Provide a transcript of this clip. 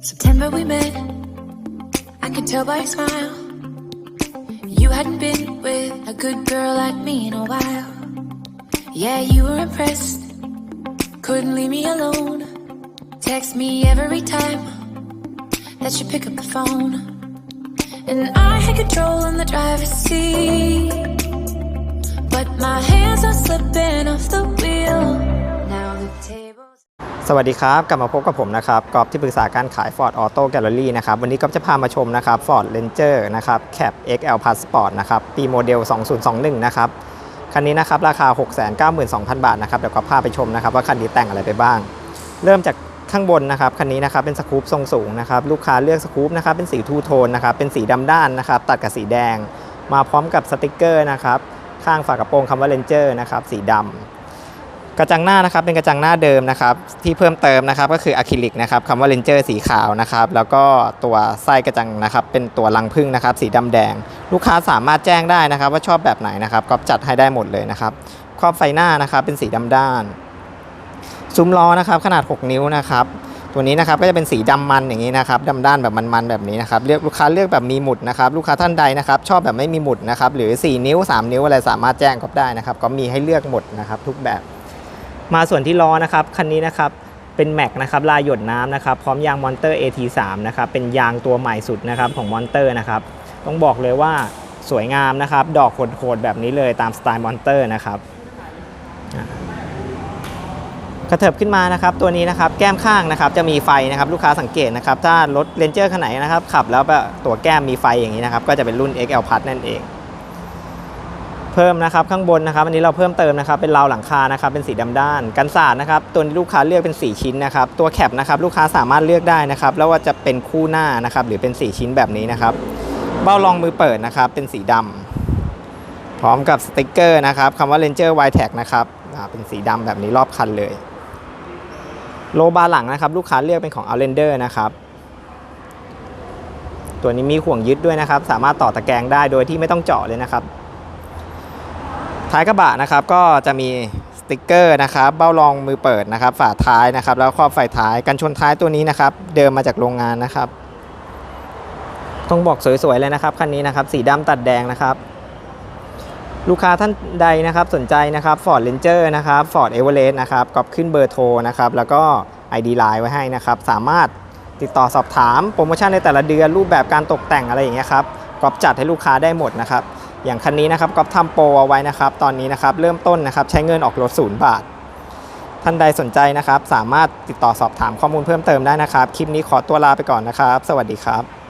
September we met. I could tell by your smile. You hadn't been with a good girl like me in a while. Yeah, you were impressed. Couldn't leave me alone. Text me every time that you pick up the phone. And I had control in the driver's seat. สวัสดีครับ กลับมาพบกับผมนะครับกอบที่ปรึกษาการขาย Ford Auto Gallery นะครับ วันนี้ก็จะพามาชมนะครับ Ford Ranger นะครับ Cab XL Plus Sport นะครับ ปีโมเดล 2021 นะครับ คันนี้นะครับ ราคา 692,000 บาทนะครับ เดี๋ยวก็พาไปชมนะครับ ว่าคันนี้แต่งอะไรไปบ้าง เริ่มจากข้างบนนะครับ คันนี้นะครับ เป็นสกู๊ปทรงสูงนะครับ ลูกค้าเลือกสกู๊ปนะครับ เป็นสีทูโทนนะครับ เป็นสีดำด้านนะครับ ตัดกับสีแดง มาพร้อมกับสติกเกอร์นะครับ ข้างฝากระโปรงคำว่า Ranger นะครับ สีดำ กระจังหน้านะครับเป็นกระจังหน้าเดิมนะครับที่เพิ่มเติมนะครับก็คืออะคริลิกนะครับคำว่าเลนเจอร์สีขาวนะครับแล้วก็ตัวไส้กระจังนะครับเป็นตัวรังพึ่งนะครับสีดำแดง ลูกค้าสามารถแจ้งได้นะครับ ว่าชอบแบบไหนนะครับก็จัดให้ได้หมดเลยนะครับครอบไฟหน้านะครับเป็นสีดำด้านซุ้มล้อนะครับขนาด 6 นิ้วนะครับตัวนี้นะครับก็จะเป็นสีดำมันอย่างนี้นะครับดำด้านแบบมันๆแบบนี้นะครับเลือกลูกค้าเลือกแบบมีหมุดนะครับลูกค้าท่านใดนะครับชอบแบบไม่มีหมุดนะครับหรือ 4 นิ้ว 3 นิ้วอะไรสามารถแจ้งก็ได้นะครับก็มีให้เลือกหมดนะครับทุกแบบ มาส่วนที่ล้อนะครับคันนี้นะครับเป็นแม็กนะครับลายหยดน้ำนะครับพร้อมยางมอนเตอร์ AT3 นะครับเป็นยางตัวใหม่สุดนะครับของมอนเตอร์นะครับต้องบอกเลยว่าสวยงามนะครับ ดอกโหดๆแบบนี้เลยตามสไตล์มอนเตอร์นะครับกระเถิบขึ้นมานะครับตัวนี้นะครับแก้มข้างนะครับจะมีไฟนะครับลูกค้าสังเกตนะครับถ้ารถเรนเจอร์คันไหนนะครับขับแล้วแบบตัวแก้มมีไฟอย่างนี้นะครับก็จะเป็นรุ่น XL Plus นั่นเอง เพิ่มนะครับข้างบนนะครับอันนี้เราเพิ่มเติมนะครับเป็นราวหลังคานะครับเป็นสีดำด้านกันสาดนะครับตัวนี้ลูกค้าเลือกเป็น 4 ชิ้นนะครับตัวแคปนะครับลูกค้าสามารถเลือกได้นะครับแล้วว่าจะเป็นคู่หน้านะครับหรือเป็น 4 ชิ้นแบบนี้นะครับเบ้ารองมือเปิดนะครับเป็นสีดำพร้อมกับสติกเกอร์นะครับคำว่า Ranger w i t e c นะครับเป็นสีดำแบบนี้รอบคันเลย โลบาร์หลังนะครับลูกค้าเลือกเป็นของ Outlander นะครับตัวนี้มีห่วงยึดด้วยนะครับ สามารถต่อตะแกรงได้โดยที่ไม่ต้องเจาะเลยนะครับ ท้ายกระบะนะครับก็จะมีสติกเกอร์นะครับเบ้ารองมือเปิดนะครับ ฝาท้ายนะครับ แล้วครอบไฟท้ายกันชนท้ายตัวนี้นะครับ เดิมมาจากโรงงานนะครับต้องบอกสวยๆเลยนะครับคันนี้นะครับ สีดำตัดแดงนะครับ ลูกค้าท่านใดนะครับสนใจนะครับ Ford Ranger นะครับ Ford Everest นะครับก็ขึ้นเบอร์โทรนะครับ แล้วก็ ID Line ไว้ให้นะครับ สามารถติดต่อสอบถามโปรโมชั่นในแต่ละเดือนรูปแบบการตกแต่งอะไรอย่างเงี้ยครับก็จัดให้ลูกค้าได้หมดนะครับ อย่างคันนี้นะครับก็ทำโปรเอาไว้นะครับ ตอนนี้นะครับเริ่มต้นนะครับใช้เงินออกรถศูนย์บาท ท่านใดสนใจนะครับ สามารถติดต่อสอบถามข้อมูลเพิ่มเติมได้นะครับ คลิปนี้ขอตัวลาไปก่อนนะครับ สวัสดีครับ